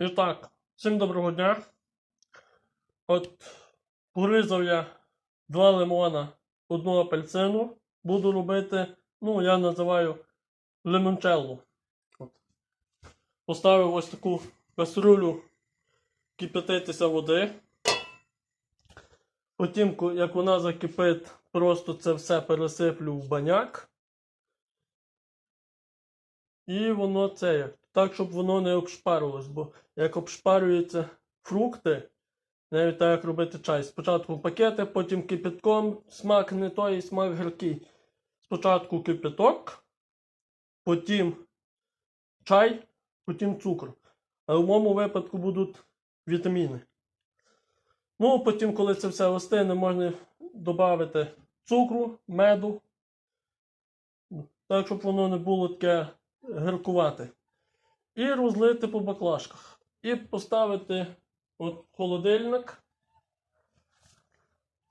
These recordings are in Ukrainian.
І так, всім доброго дня. От порізав я два лимона, одну апельсину. Буду робити, ну, я називаю лимончелло. От. Поставив ось таку каструлю кипятитися води. Потім, як вона закипить, просто це все пересиплю в баняк. І воно це як. Так, щоб воно не обшпарилось, бо як обшпарюються фрукти, навіть так як робити чай. Спочатку пакети, потім кипятком, смак не той, смак гіркий. Спочатку кипяток, потім чай, потім цукор. А в моєму випадку будуть вітаміни. Ну, потім, коли це все остине, можна додати цукру, меду. Так, щоб воно не було таке гіркувати. І розлити по баклажках. І поставити от в холодильник,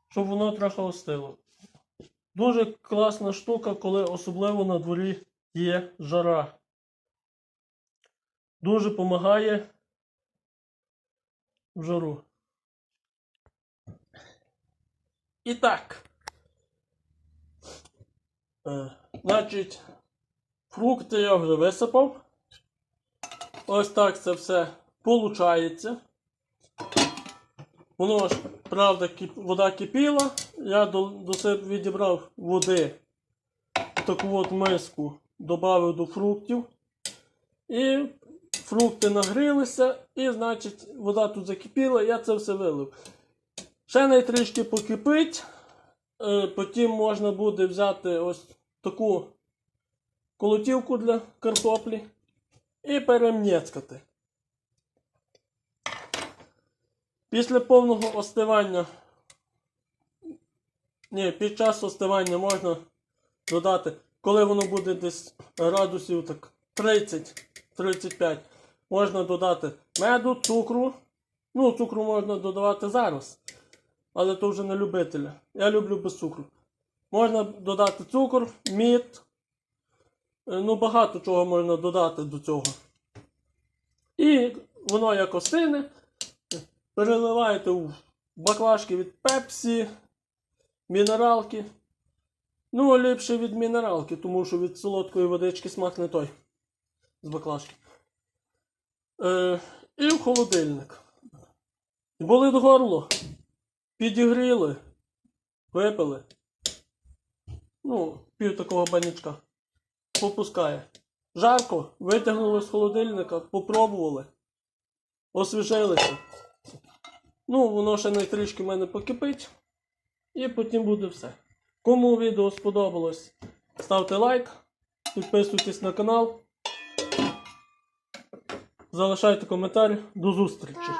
щоб воно трохи остило. Дуже класна штука, коли особливо на дворі є жара. Дуже допомагає в жару. І так. Е, значить, фрукти я вже висипав. Ось так це все получається. Воно ж, правда, вода кипіла. Я до, до себе відібрав води таку от миску, додав до фруктів. І фрукти нагрілися, і, значить, вода тут закипіла, я це все вилив. Ще не трішки покипить. Е, Потім можна буде взяти ось таку колотівку для картоплі і перемнєцкати. Після повного остивання, ні, під час остивання можна додати, коли воно буде десь градусів так 30-35, можна додати меду, цукру. Ну, цукру можна додавати зараз, але то вже не любителя. Я люблю без цукру. Можна додати цукор, мід. Е, Ну, багато чого можна додати до цього. І воно як остине, переливаєте в баклажки від пепсі, мінералки. Ну, ліпше від мінералки, тому що від солодкої водички смак не той з баклажки. Е, і в холодильник. Болить горло. Підігріли, випили. Ну, пів такого банячка. Попускає. Жарко, витягнули з холодильника, попробували. Освіжилися. Ну, воно ще не трішки в мене покипить. І потім буде все. Кому відео сподобалось, ставте лайк, підписуйтесь на канал. Залишайте коментар. До зустрічі!